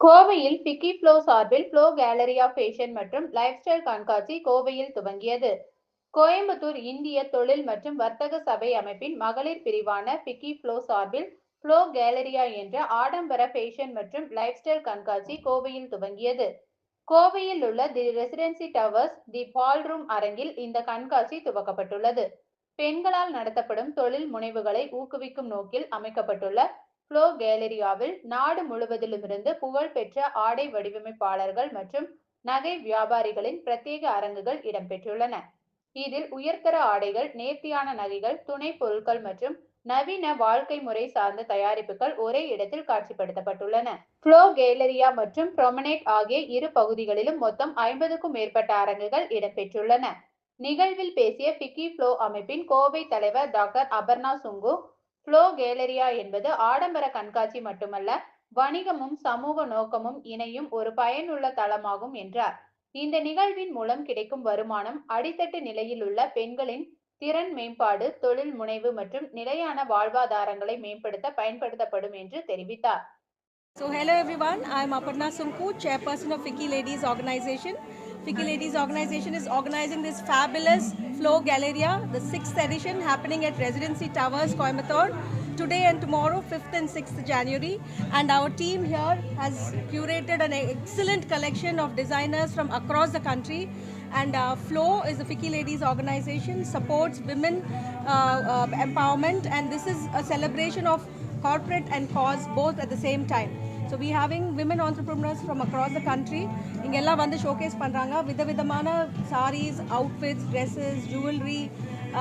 கோவையில் FICCI FLO சார்பில் FLO gallery of fashion மற்றும் லைஃப் ஸ்டைல் கண்காட்சி கோவையில் துவங்கியது. கோயம்புத்தூர் இந்திய தொழில் மற்றும் வர்த்தக சபை அமைப்பின் மகளிர் பிரிவான பிக்கி ஃப்ளோ சார்பில் ஃப்ளோ கேலரியா என்ற ஆடம்பர ஃபேஷன் மற்றும் லைஃப் ஸ்டைல் கண்காட்சி கோவையில் துவங்கியது. கோவையில் உள்ள the Residency Towers the ballroom அரங்கில் இந்த கண்காட்சி துவக்கப்பட்டுள்ளது. பெண்களால் நடத்தப்படும் தொழில் முனைவுகளை ஊக்குவிக்கும் நோக்கில் அமைக்கப்பட்டுள்ள ஃப்ளோ கேலரியாவில் நாடு முழுவதிலுமிருந்து புகழ்பெற்ற ஆடை வடிவமைப்பாளர்கள் மற்றும் நகை வியாபாரிகளின் பிரத்யேக அரங்குகள் இடம்பெற்றுள்ளன. இதில் உயர்தர ஆடைகள் நேர்த்தியான நகைகள் துணை பொருட்கள் மற்றும் நவீன வாழ்க்கை முறை சார்ந்த தயாரிப்புகள் ஒரே இடத்தில் காட்சிப்படுத்தப்பட்டுள்ளன. ஃப்ளோ கேலரியா மற்றும் ப்ரொமனேட் ஆகிய இரு பகுதிகளிலும் மொத்தம் ஐம்பதுக்கும் மேற்பட்ட அரங்குகள் இடம்பெற்றுள்ளன. நிகழ்வில் பேசிய பிக்கி ஃப்ளோ அமைப்பின் கோவை தலைவர் doctor Aparna Sunku FLO Galleria என்பது ஆடம்பர கண்காட்சி மட்டுமல்ல வணிகமும் சமூக நோக்கமும் இணையும் ஒரு பயனுள்ள தளமாகும் என்றார். இந்த நிகழ்வின் மூலம் கிடைக்கும் வருமானம் அடித்தட்டு நிலையில் உள்ள பெண்களின் திறன் மேம்பாடு தொழில் முனைவு மற்றும் நிலையான வாழ்வாதாரங்களை மேம்படுத்த பயன்படுத்தப்படும் என்று தெரிவித்தார். So hello everyone, I am Aparna Sunku, chairperson of Fiki Ladies Organization. Fiki Ladies Organization is organizing this fabulous Flow Galleria, the sixth edition happening at Residency Towers, Coimbatore, today and tomorrow, 5th and 6th January. And our team here has curated an excellent collection of designers from across the country. And uh, Flow is the Fiki Ladies Organization, supports women uh, uh, empowerment, and this is a celebration of corporate and cause both at the same time. So we having women entrepreneurs from across the country. இங்க எல்லாம் வந்து showcase பண்றாங்க விதவிதமான sarees, outfits, dresses, jewelry.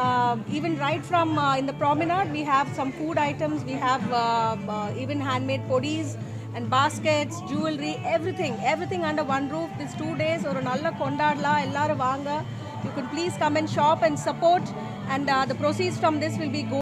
Uh, even right from uh, in the promenade, we have some food items. We have uh, uh, even handmade podis and baskets, jewelry, everything, everything under one roof. This two days ஒரு நல்ல கொண்டாடலாம் எல்லாரும் வாங்க. You could please come and shop and support, and uh, the proceeds from this will be go.